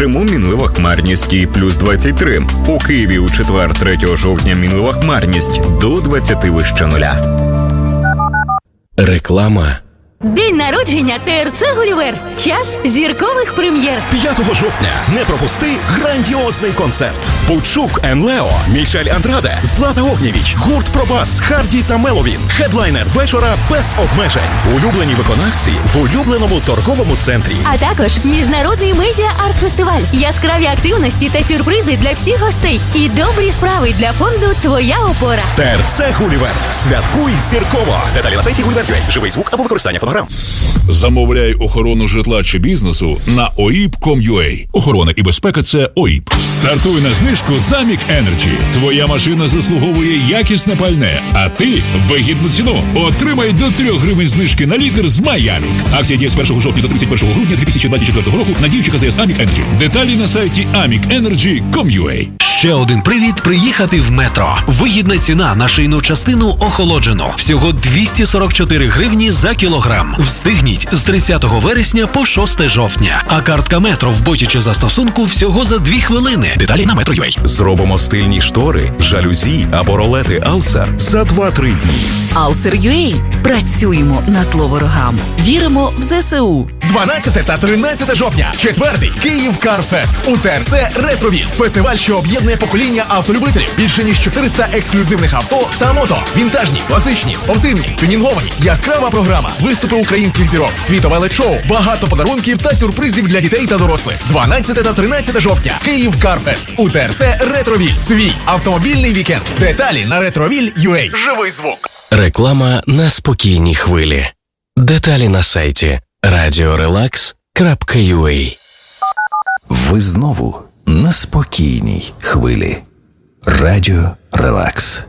Криму мінлива хмарність і плюс 23. У Києві у четвер 3 жовтня мінлива хмарність до 20 вище нуля. Реклама. День народження ТРЦ Гулівер. Час зіркових прем'єр. 5 жовтня не пропусти грандіозний концерт. Бучук Енлео, Мішель Андраде, Злата Огнєвіч, гурт Пробас, Харді та Меловін. Хедлайнер вечора без обмежень. Улюблені виконавці в улюбленому торговому центрі. А також міжнародний медіа арт-фестиваль, яскраві активності та сюрпризи для всіх гостей і добрі справи для фонду Твоя опора. ТРЦ Гулівер. Святкуй зірково. Деталі на сайті Гулівер.ua. Живий звук або використання фонограм. Замовляй охорону житла чи бізнесу на oip.com.ua. Охорона і безпека це ОІП. Стартуй на знижку Замік Energy. Твоя машина заслуговує якісне пальне, а ти вигідну ціну. Отримай до 3 гривень знижки на літр з Майамік. Акція діє з 1 жовтня до 31 грудня 2024 року на діючий КЗС Амік Energy. Деталі на сайті amikenergy.com.ua. Ще один привід приїхати в метро. Вигідна ціна на шийну частину охолоджено. Всього 244 гривні за кілограм. Встигніть з 30 вересня по 6 жовтня. А картка метро в боті чи застосунку всього за 2 хвилини. Деталі на метро.ua. Зробимо стильні штори, жалюзі або ролети Алсер за 2-3 дні. Алсер.ua. Працюємо на зло ворогам. Віримо в ЗСУ. 12 та 13 жовтня. Четвертий Київ Карфест у ТРЦ Ретровіл. Фестиваль, що об'єднує покоління автолюбителів. Більше ніж 400 ексклюзивних авто та мото. Вінтажні, класичні, спортивні, тюнінговані. Яскрава програма. Виступи українських зірок. Світове лет-шоу. Багато подарунків та сюрпризів для дітей та дорослих. 12 та 13 жовтня. Київ Карфест у ТРЦ Ретровіль. Твій автомобільний вікенд. Деталі на Ретровіль.ua. Живий звук. Реклама на спокійній хвилі. Деталі на сайті radiorelax.ua Ви знову на спокійній хвилі. Радіо Релакс.